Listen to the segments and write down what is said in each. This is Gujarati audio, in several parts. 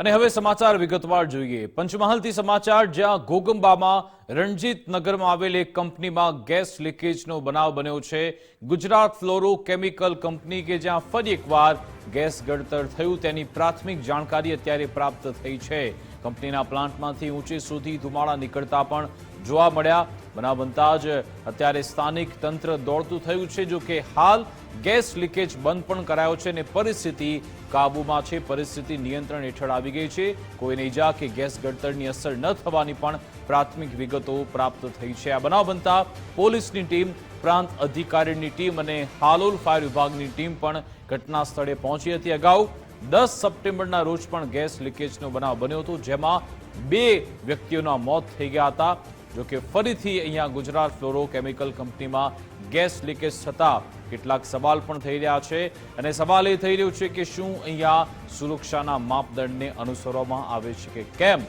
અને હવે સમાચાર વિગતવાર જોઈએ. પંચમહાલથી સમાચાર, જ્યાં ઘોગંબામાં રણજીત નગરમાં આવેલ એક કંપનીમાં ગેસ લીકેજનો બનાવ બન્યો છે. ગુજરાત ફ્લોરો કેમિકલ કંપની કે જ્યાં ફરી એકવાર ગેસ ગળતર થયું તેની પ્રાથમિક જાણકારી અત્યારે પ્રાપ્ત થઈ છે. કંપનીના પ્લાન્ટમાંથી ઊંચે સુધી ધુમાડા નીકળતા પણ જોવા મળ્યા. બનાવ બનતા જ અત્યારે સ્થાનિક તંત્ર દોડતું થયું છે, જો કે હાલ ગેસ લીકેજ બંધ પણ કરાયો છે અને પરિસ્થિતિ કાબૂમાં છે. પરિસ્થિતિ નિયંત્રણ હેઠળ આવી ગઈ છે. કોઈને ઈજા કે ગેસ ગળતરની અસર ન થવાની પણ પ્રાથમિક વિગતો પ્રાપ્ત થઈ છે. આ બનાવ બનતા પોલીસની ટીમ, પ્રાંત અધિકારીની ટીમ અને હાલોલ ફાયર વિભાગની ટીમ પણ ઘટના સ્થળે પહોંચી હતી. અગાઉ દસ સપ્ટેમ્બરના રોજ પણ ગેસ લીકેજનો બનાવ બન્યો હતો, જેમાં બે વ્યક્તિઓના મોત થઈ ગયા હતા. જો કે ફરીથી અહીંયા ગુજરાત ફ્લોરો કેમિકલ કંપનીમાં ગેસ લીકેજ થતા કેટલાક સવાલ પણ થઈ રહ્યા છે. અને સવાલ એ થઈ રહ્યો છે કે શું અહીંયા સુરક્ષાના માપદંડને અનુસરવામાં આવે છે કે કેમ?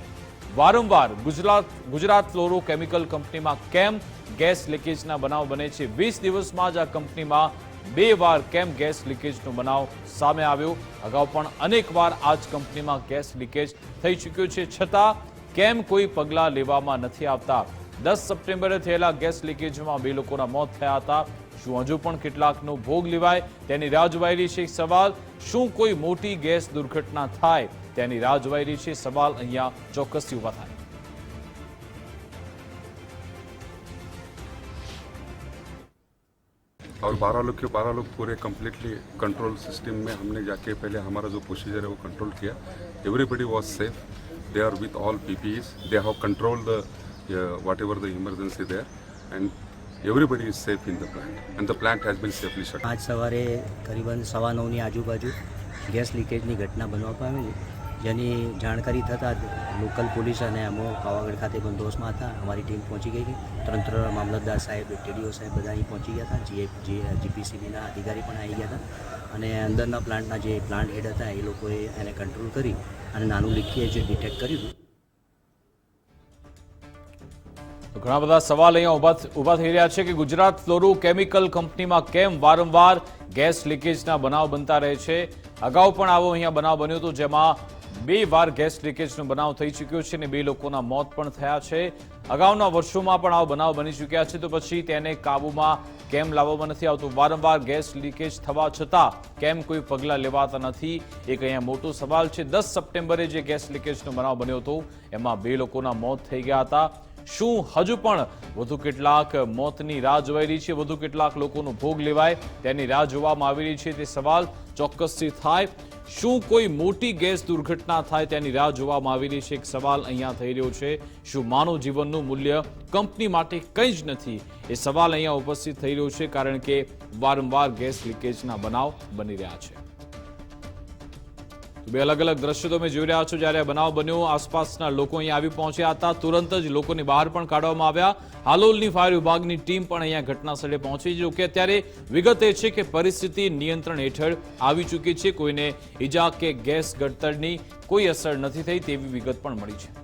વારંવાર ગુજરાત ગુજરાત ફ્લોરો કેમિકલ કંપનીમાં કેમ ગેસ લીકેજના બનાવ બને છે? વીસ દિવસમાં જ આ કંપનીમાં બે વાર કેમ ગેસ લીકેજનો બનાવ સામે આવ્યો. અગાઉ પણ અનેક વાર આ જ કંપનીમાં ગેસ લીકેજ થઈ ચૂક્યો છે. છતાં કેમ કોઈ પગલાં લેવામાં નથી આવતા? દસ સપ્ટેમ્બરે થયેલા ગેસ લીકેજમાં બે લોકોના મોત થયા હતા શું હજુ પણ કેટલાકનો ભોગ લેવાય તેની રાહ જોવાઈ રહી છે એક સવાલ શું કોઈ મોટી ગેસ દુર્ઘટના થાય તેની રાહ જોવાઈ રહી છે સવાલ અહીંયા ચોક્કસથી ઊભા થાય और बारह लोग के बारह लोग पूरे कम्प्लीटली कंट्रोल सिस्टम में हमने जाके पहले हमारा जो प्रोसीजर है वो कंट्रोल किया everybody was safe they are with all P P they have control the uh, whatever the emergency there and everybody is safe in the plant and the plant has been safely shut. આજ સવારે કરીબન સવા નવની આજુબાજુ ગેસ લીકેજની ઘટના બનવા પામી જેની જાણકારી થતાં લોકલ પોલીસ અને અમો પાવાગઢ ખાતે બંદોબસ્તમાં હતા. અમારી ટીમ પહોંચી ગઈ. હતી તંત્ર મામલતદાર સાહેબ ટીડીઓ સાહેબ બધા અહીં પહોંચી ગયા હતા. જે જીપીસીબીના અધિકારી પણ આવી ગયા હતા. અને અંદરના પ્લાન્ટના જે પ્લાન્ટ હેડ હતા એ લોકોએ એને કંટ્રોલ કરી અને નાનું લીકેજ ડિટેક્ટ કર્યું. હતું ઘણા બધા સવાલ અહીંયા ઊભા ઊભા થઈ રહ્યા છે કે ગુજરાત ફ્લોરો કેમિકલ કંપનીમાં કેમ વારંવાર ગેસ લીકેજના બનાવ બનતા રહે છે? અગાઉ પણ આવો અહીંયા બનાવ બન્યો હતો જેમાં બે વાર ગેસ લીકેજનો બનાવ થઈ ચૂક્યો છે અને બે લોકોના મોત પણ થયા છે. અગાઉના વર્ષોમાં પણ આવો બનાવ બની ચૂક્યા છે તો પછી તેને કાબૂમાં કેમ લાવવામાં નથી આવતું? વારંવાર ગેસ લીકેજ થવા છતાં કેમ કોઈ પગલાં લેવાતા નથી? એક અહીંયા મોટો સવાલ છે. દસ સપ્ટેમ્બરે જે ગેસ લીકેજનો બનાવ બન્યો હતો, એમાં બે લોકોના મોત થઈ ગયા હતા. શું હજુ પણ વધુ કેટલાક મોતની રાહ જોવાઈ રહી છે, વધુ કેટલાક લોકોનો ભોગ લેવાય, તેની રાહ જોવામાં આવી રહી છે તે સવાલ ચોક્કસથી થાય. શું કોઈ મોટી ગેસ દુર્ઘટના થાય તેની રાહ જોવામાં આવી રહી છે, એક સવાલ અહીંયા થઈ રહ્યો છે. શું માનવ જીવનનું મૂલ્ય કંપની માટે કંઈ જ નથી? એ સવાલ અહીંયા ઉપસ્થિત થઈ રહ્યો છે કારણ કે વારંવાર ગેસ લીકેજના બનાવ બની રહ્યા છે. બે અલગ અલગ દ્રશ્યો તમે જોઈ રહ્યા છો જ્યારે બનાવ બન્યો, આસપાસના લોકો અહીંયા આવી પહોંચ્યા હતા. તુરંત જ લોકોની બહાર પણ કાઢવામાં આવ્યા. હાલોલની ફાયર વિભાગની ટીમ પણ અહીંયા ઘટના સ્થળે પહોંચી. જો કે અત્યારે વિગત એ છે કે પરિસ્થિતિ નિયંત્રણ હેઠળ આવી ચૂકી છે. કોઈને ઈજા કે ગેસ ગળતરની કોઈ અસર નથી થઈ તેવી વિગત પણ મળી છે.